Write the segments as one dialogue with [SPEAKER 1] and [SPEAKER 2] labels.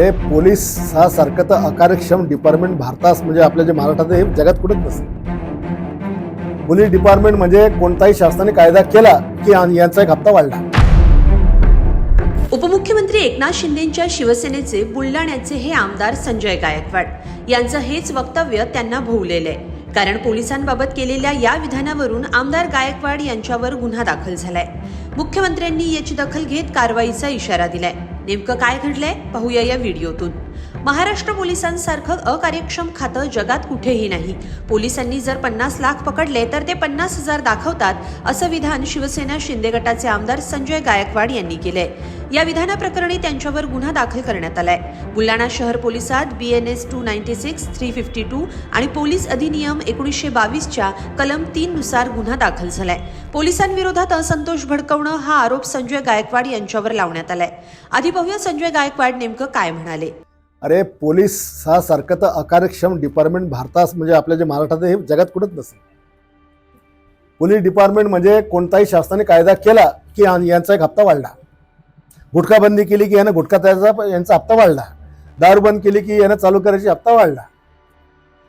[SPEAKER 1] अरे पोलीस हा सारखं तर अकार्यक्षम डिपार्टमेंट भारतास म्हणजे आपल्या जे महाराष्ट्रात हे जगात कुठेच नसतं. पोलीस डिपार्टमेंट म्हणजे कोणताही शासनाने कायदा केला की यांचा एक हप्ता वाढला.
[SPEAKER 2] उपमुख्यमंत्री एकनाथ शिंदेच्या शिवसेनेचे बुलढाण्याचे हे आमदार संजय गायकवाड यांचं हेच वक्तव्य त्यांना भोवलेलं आहे. कारण पोलिसांबाबत केलेल्या या विधानावरून आमदार गायकवाड यांच्यावर गुन्हा दाखल झालाय. मुख्यमंत्र्यांनी याची दखल घेत कारवाईचा इशारा दिलाय. नेमकं काय घडलंय? पाहूया या व्हिडिओतून. महाराष्ट्र पोलिसांसारखं अकार्यक्षम खातं जगात कुठेही नाही. पोलिसांनी जर पन्नास लाख पकडले तर ते पन्नास हजार दाखवतात असं विधान शिवसेना शिंदे गटाचे आमदार संजय गायकवाड यांनी केलंय. या विधानाप्रकरणी त्यांच्यावर गुन्हा दाखल करण्यात आलाय. बुलढाणा शहर पोलिसात B N S two ninety six three fifty two आणि पोलीस अधिनियम एकोणीसशे बावीसच्या कलम तीन नुसार गुन्हा दाखल झालाय. पोलिसांविरोधात असंतोष भडकवणं हा आरोप संजय गायकवाड यांच्यावर लावण्यात आलाय. आधी पाहूया संजय गायकवाड नेमकं काय म्हणाले?
[SPEAKER 1] अरे पोलीस हा सारखं तर अकार्यक्षम डिपार्टमेंट भारतात म्हणजे आपल्या जे महाराष्ट्रात हे जगात कुठंच नसतं पोलीस डिपार्टमेंट म्हणजे कोणताही शासनाने कायदा केला की यांचा एक हप्ता वाढला. गुटखाबंदी केली की यानं गुटखा त्याचा यांचा हप्ता वाढला. दारू बंद केली की यानं चालू करायची हप्ता वाढला.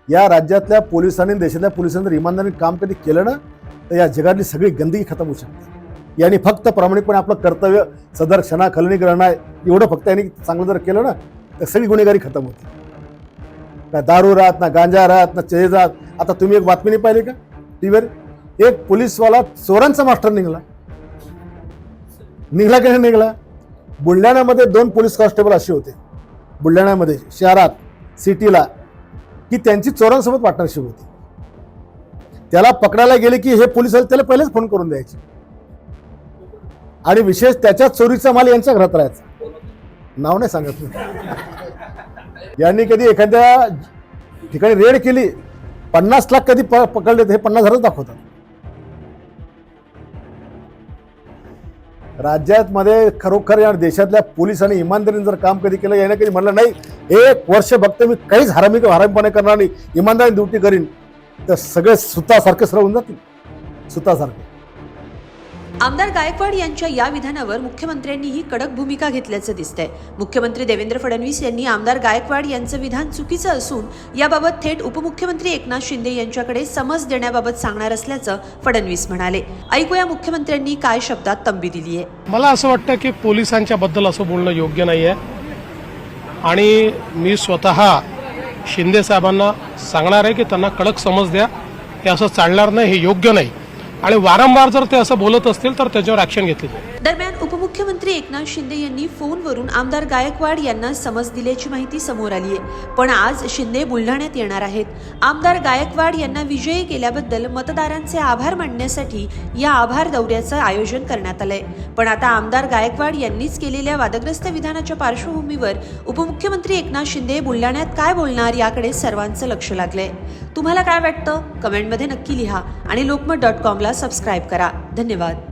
[SPEAKER 1] या राज्यातल्या पोलिसांनी देशातल्या पोलिसांनी जर इमानदारीने काम कधी केलं ना तर या जगातली सगळी गंदगी खतम होऊ शकते. यांनी फक्त प्रामाणिकपणे आपलं कर्तव्य सदर क्षणा खलनीकरण आहे. एवढं फक्त यांनी चांगलं जर केलं ना तर सगळी गुन्हेगारी खतम होते. ना दारू राहत ना गांजा राहत ना चेज राहत आता तुम्ही एक बातमी नाही पाहिली का? टीव्हीवर? एक पोलीसवाला चोरांचा मास्टर निघाला. निघाला की नाही निघाला? बुलढाण्यामध्ये दोन पोलीस कॉन्स्टेबल असे होते. बुलढाण्यामध्ये शहरात सिटीला की त्यांची चोरांसोबत पार्टनरशिप होती. त्याला पकडायला गेले की हे पोलीस आले त्याला पहिलेच फोन करून द्यायचे. आणि विशेष त्याच्या चोरीचा माल यांच्या घरात राहायचा. नाव नाही सांगत. मी यांनी कधी एखाद्या ठिकाणी रेड केली पन्नास लाख कधी प- पकडले हे पन्नास हजारच दाखवतात. राज्यात मध्ये खरोखर या देशातल्या पोलिसांनी इमानदारीने जर काम कधी केलं याने कधी म्हणलं नाही एक वर्ष बघतो मी काहीच हरामी हरामीपणे करणार नाही इमानदारी ड्युटी करीन. तर सगळे सुतासारखे राहून जातील. सुतासारखे.
[SPEAKER 2] आमदार गायकवाड यांच्या या विधानावर मुख्यमंत्र्यांनीही कडक भूमिका घेतल्याचं दिसतंय. मुख्यमंत्री देवेंद्र फडणवीस यांनी आमदार गायकवाड यांचं विधान चुकीचं असून याबाबत थेट उपमुख्यमंत्री एकनाथ शिंदे यांच्याकडे समज देण्याबाबत सांगणार असल्याचं फडणवीस म्हणाले. ऐकूया मुख्यमंत्र्यांनी काय शब्दात तंबी दिली आहे
[SPEAKER 3] मला असं वाटतं की पोलिसांच्या बद्दल असं बोलणं योग्य नाही आहे आणि मी स्वतः शिंदे साहेबांना सांगणार आहे की त्यांना कडक समज द्या. हे असं चालणार नाही हे योग्य नाही. आणि वारंवार जर ते असं बोलत असतील तर त्याच्यावर ॲक्शन घेतली जाईल.
[SPEAKER 2] मुख्यमंत्री एकनाथ शिंदे यांनी फोनवरून आमदार गायकवाड यांना समज दिल्याची माहिती समोर आली आहे पण आज शिंदे बुलढाण्यात येणार आहेत. आमदार गायकवाड यांना विजयी केल्याबद्दल मतदारांचे आभार मानण्यासाठी या आभार दौऱ्याचं आयोजन करण्यात आलंय. पण आता आमदार गायकवाड यांनीच केलेल्या वादग्रस्त विधानाच्या पार्श्वभूमीवर उपमुख्यमंत्री एकनाथ शिंदे बुलढाण्यात काय बोलणार याकडे सर्वांचं लक्ष लागलंय. तुम्हाला काय वाटतं? कमेंटमध्ये नक्की लिहा आणि लोकमत डॉट कॉमला सबस्क्राईब करा. धन्यवाद.